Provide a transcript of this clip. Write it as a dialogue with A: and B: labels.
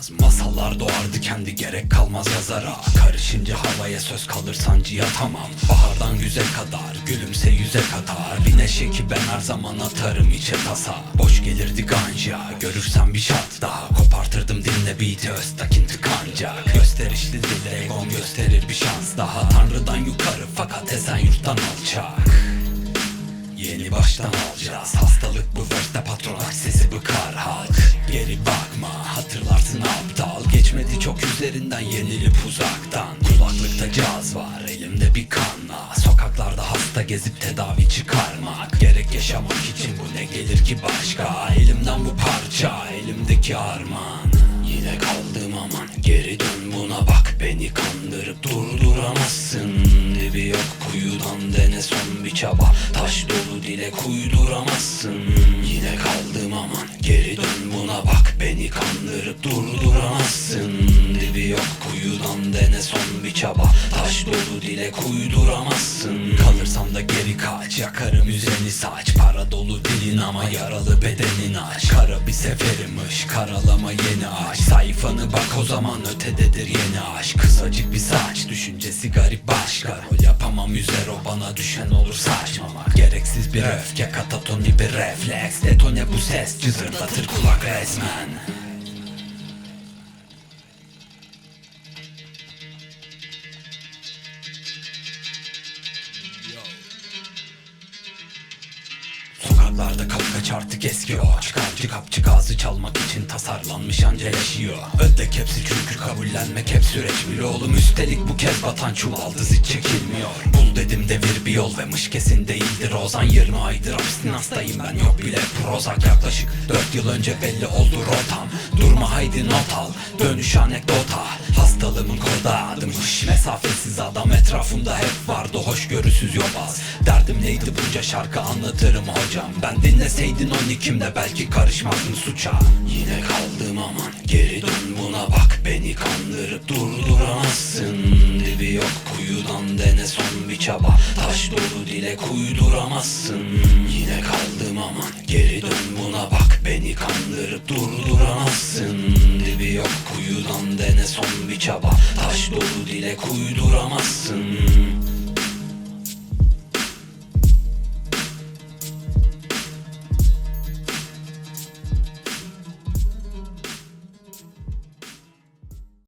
A: olmaz. Masallar doğardı kendi gerek kalmaz yazara. Karışınca havaya söz kalır sancıya tamam. Bahardan yüze kadar gülümse yüze kadar. Bir neşe ki ben her zaman atarım içe tasa. Boş gelirdi ganja görürsem bir şat daha Kopartırdım dinle beat'i öztakin tıkanacak. Gösterişli dil egom gösterir bir şans. Daha Tanrıdan yukarı fakat esen yurttan alçak. Yeni baştan alacağız. Hastalık bu verste patron sesi bıkar halk. Geri Geçmedi çok üzerinden yenilip uzaktan. Kulaklıkta caz var elimde bir kanla. Sokaklarda hasta gezip tedavi çıkarmak. Gerek yaşamak için bu ne gelir ki başka? Elimden bu parça elimdeki armağan. Yine kaldım aman geri dön buna bak. Beni kandırıp durduramazsın. Dibi yok kuyudan dene son bir çaba. Taş dolu dile kuyduramazsın. Yine kaldım aman geri dön buna bak. Beni kandırıp durduramazsın çaba. Taş dolu dile kuyduramazsın. Kalırsam da geri kaç Yakarım üzeni saç. Para dolu dilin ama yaralı bedenin aç. Kara bir seferimmiş karalama yeni aç. Sayfanı bak o zaman ötededir yeni aşk. Kısacık bir saç düşüncesi garip başka Rol yapamam üzer o bana düşen olur saçmamak. Gereksiz bir öfke katatoni bir refleks. Detone bu ses cızırdatır kulak resmen Sokaklarda kapkaç artık eski o Çıkarcı kapçı gazı çalmak için tasarlanmış anca yaşıyor. Ödek hepsi çünkü kabullenmek hep süreç bir oğlum. Üstelik bu kez batan çuvaldız hiç çekilmiyor. Bul dedim devir bir yol ve mış kesin değildir. Ozan 20 aydır. Abstinanstayım ben yok bile Prozac yaklaşık. 4 yıl önce belli oldu rotam. Durma haydi not al. Dönüş anekdota. Hastalığımın kodu adım. Hış, Mesafesiz adam etrafımda hep vardı. Hoşgörüsüz yobaz. Derdim neydi? Bunca şarkı anlatırım hocam Ben dinleseydin on ikimde belki karışmazdım suça. Yine kaldım aman geri dön buna bak. Beni kandırıp durduramazsın. Dibi yok kuyudan dene son bir çaba. Taş dolu dile kuyduramazsın. Yine kaldım aman geri dön buna bak. Beni kandırıp durduramazsın. Dibi yok kuyudan dene son bir çaba. Taş dolu dile kuyduramazsın